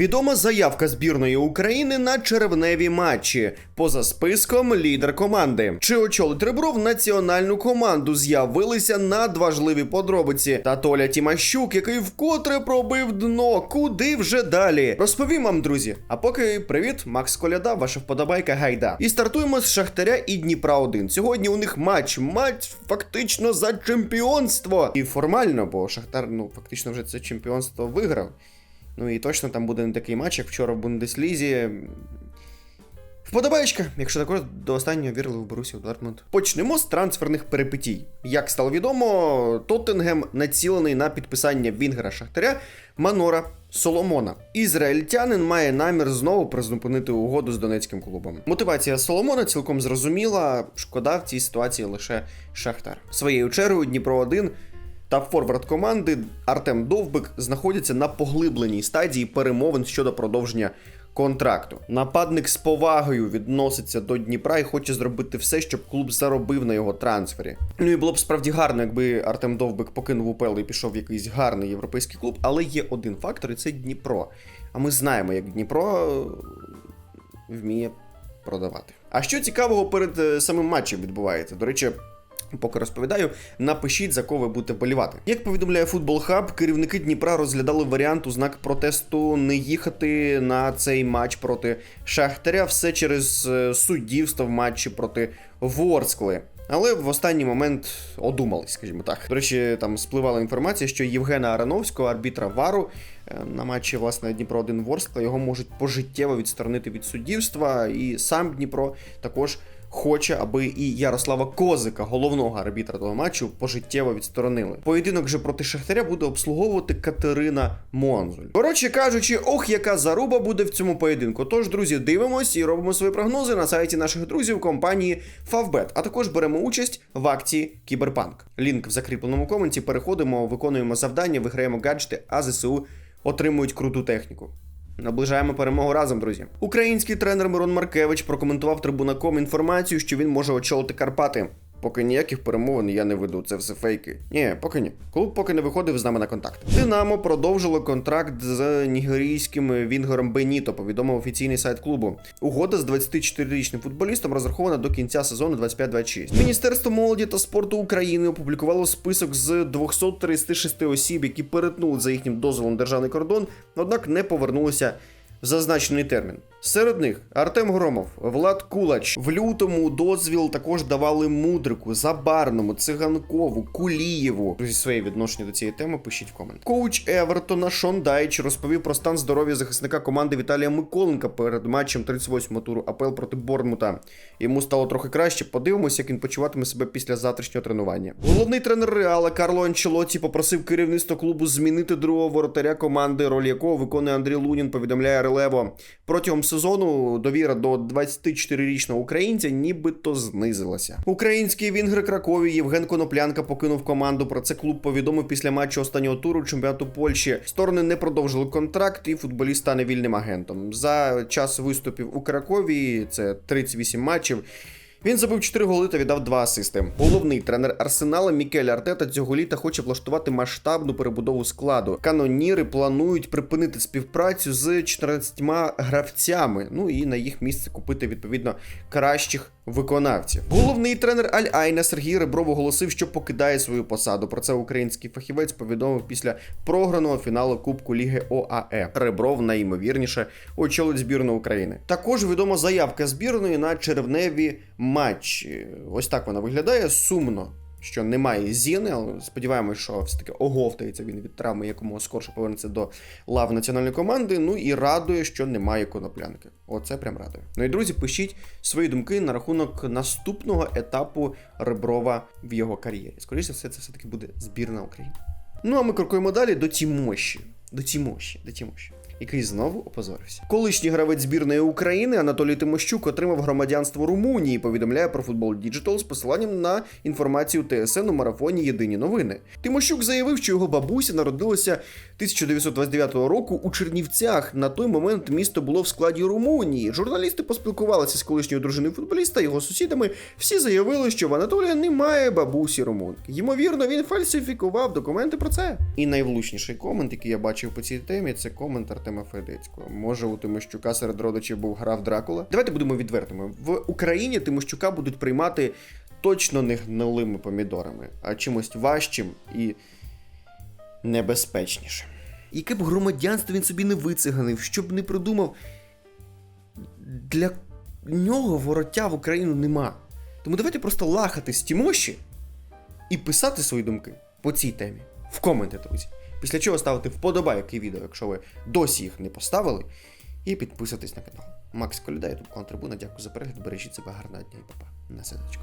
Відома заявка збірної України на червневі матчі. Поза списком лідер команди. Чи очолить Ребров національну команду? З'явилися надважливі подробиці. Та Толя Тімащук, який вкотре пробив дно. Куди вже далі? Розповім вам, друзі. А поки привіт, Макс Коляда, ваша вподобайка гайда. І стартуємо з Шахтаря і Дніпра 1 Сьогодні у них матч. Матч фактично за чемпіонство. І формально, бо Шахтар, ну фактично вже це чемпіонство виграв. Ну і точно там буде не такий матч, як вчора в Бундеслізі. Вподобаєчка, якщо також до останнього вірили в Борусію Дортмунд. Почнемо з трансферних перипетій. Як стало відомо, Тоттенгем націлений на підписання Вінгера Шахтаря Манора Соломона. Ізраїльтянин має намір знову призупинити угоду з донецьким клубом. Мотивація Соломона цілком зрозуміла. Шкода в цій ситуації лише Шахтар. Своєю чергою Дніпро 1 та форвард команди Артем Довбик знаходяться на поглибленій стадії перемовин щодо продовження контракту. Нападник з повагою відноситься до Дніпра і хоче зробити все, щоб клуб заробив на його трансфері. Ну і було б справді гарно, якби Артем Довбик покинув УПЛ і пішов в якийсь гарний європейський клуб, але є один фактор, і це Дніпро. А ми знаємо, як Дніпро е, вміє продавати. А що цікавого перед е, самим матчем відбувається? До речі. Поки розповідаю, напишіть за кого ви будете болівати. Як повідомляє Футбол Хаб, керівники Дніпра розглядали варіант у знак протесту не їхати на цей матч проти Шахтаря, все через е, суддівство в матчі проти Ворскли. Але в останній момент одумались, скажімо так. До речі, там спливала інформація, що Євгена Арановського, арбітра Вару, е, на матчі власне Дніпро 1 Ворскла, його можуть пожиттєво відсторонити від суддівства, і сам Дніпро також хоче, аби і Ярослава Козика, головного арбітра того матчу, пожиттєво відсторонили. Поєдинок же проти Шахтаря буде обслуговувати Катерина Монзуль. Коротше кажучи, ох, яка заруба буде в цьому поєдинку. Тож, друзі, дивимось і робимо свої прогнози на сайті наших друзів компанії Favbet, а також беремо участь в акції Кіберпанк. Лінк в закріпленому коменті. Переходимо, виконуємо завдання, виграємо гаджети, а ЗСУ отримують круту техніку. Наближаємо перемогу разом, друзі. Український тренер Мирон Маркевич прокоментував трибунаком інформацію, що він може очолити Карпати. Поки ніяких перемовин я не веду, це все фейки. Ні, поки ні. Клуб поки не виходив з нами на контакт. Динамо продовжило контракт з нігерійським Вінгером Беніто, повідомив офіційний сайт клубу. Угода з 24-річним футболістом розрахована до кінця сезону 25-26. Міністерство молоді та спорту України опублікувало список з 236 осіб, які перетнули за їхнім дозволом державний кордон, однак не повернулися в зазначений термін. Серед них Артем Громов, Влад Кулач. В лютому дозвіл також давали мудрику, Забарному, Циганкову, Кулієву. Друзі, своє відношення до цієї теми пишіть в комент. Коуч Евертона Шон Дайч розповів про стан здоров'я захисника команди Віталія Миколенка перед матчем 38-го туру АПЛ проти Борнмута. Йому стало трохи краще. Подивимося, як він почуватиме себе після завтрашнього тренування. Головний тренер Реала Карло Анчелоті попросив керівництво клубу змінити другого воротаря команди, роль якого виконує Андрій Лунін. Повідомляє Релево. Протягом сезону довіра до 24-річного українця нібито знизилася. Український вінгер Кракові Євген Коноплянка покинув команду. Про це клуб повідомив після матчу останнього туру чемпіонату Польщі. Сторони не продовжили контракт, і футболіст стане вільним агентом. За час виступів у Кракові це 38 матчів. Він забив 4 голи та віддав 2 асисти. Головний тренер Арсенала Мікель Артета цього літа хоче влаштувати масштабну перебудову складу. Каноніри планують припинити співпрацю з 14 гравцями. Ну і на їх місце купити відповідно кращих виконавців. Головний тренер Аль Айна Сергій Ребров оголосив, що покидає свою посаду. Про це український фахівець повідомив після програного фіналу Кубку Ліги ОАЕ. Ребров найімовірніше очолить збірну України. Також відома заявка збірної на червневі матчі. Ось так вона виглядає сумно. Що немає Зіни, але сподіваємось, що все-таки оговтається він від травми, якомога скорше повернеться до лав національної команди. Ну і радує, що немає коноплянки. Оце прям радує. Ну і друзі, пишіть свої думки на рахунок наступного етапу Реброва в його кар'єрі. Скоріше все, це все-таки буде збірна України. Ну а ми крокуємо далі до Тімоші. До Тімоші, до Тімоші який знову опозорився. Колишній гравець збірної України Анатолій Тимощук отримав громадянство Румунії. Повідомляє про футбол Діджитал з посиланням на інформацію ТСН у марафоні Єдині новини. Тимощук заявив, що його бабуся народилася 1929 року у Чернівцях. На той момент місто було в складі Румунії. Журналісти поспілкувалися з колишньою дружиною футболіста, його сусідами. Всі заявили, що в Анатолія немає бабусі румунки. Ймовірно, він фальсифікував документи про це. І найвлучніший комент, який я бачив по цій темі, це комент Артема Артема Федецького. Може, у Тимощука серед родичів був граф Дракула. Давайте будемо відвертими. В Україні Тимощука будуть приймати точно не гнилими помідорами, а чимось важчим і небезпечнішим. Яке б громадянство він собі не вициганив, щоб не придумав, для нього вороття в Україну нема. Тому давайте просто лахати з Тімоші і писати свої думки по цій темі в коменти, друзі. Після чого ставити вподобайки відео, якщо ви досі їх не поставили, і підписатись на канал. Макс Коляда, ютуб канал Трибуна. Дякую за перегляд. Бережіть себе гарного дня і папа. На сердечко.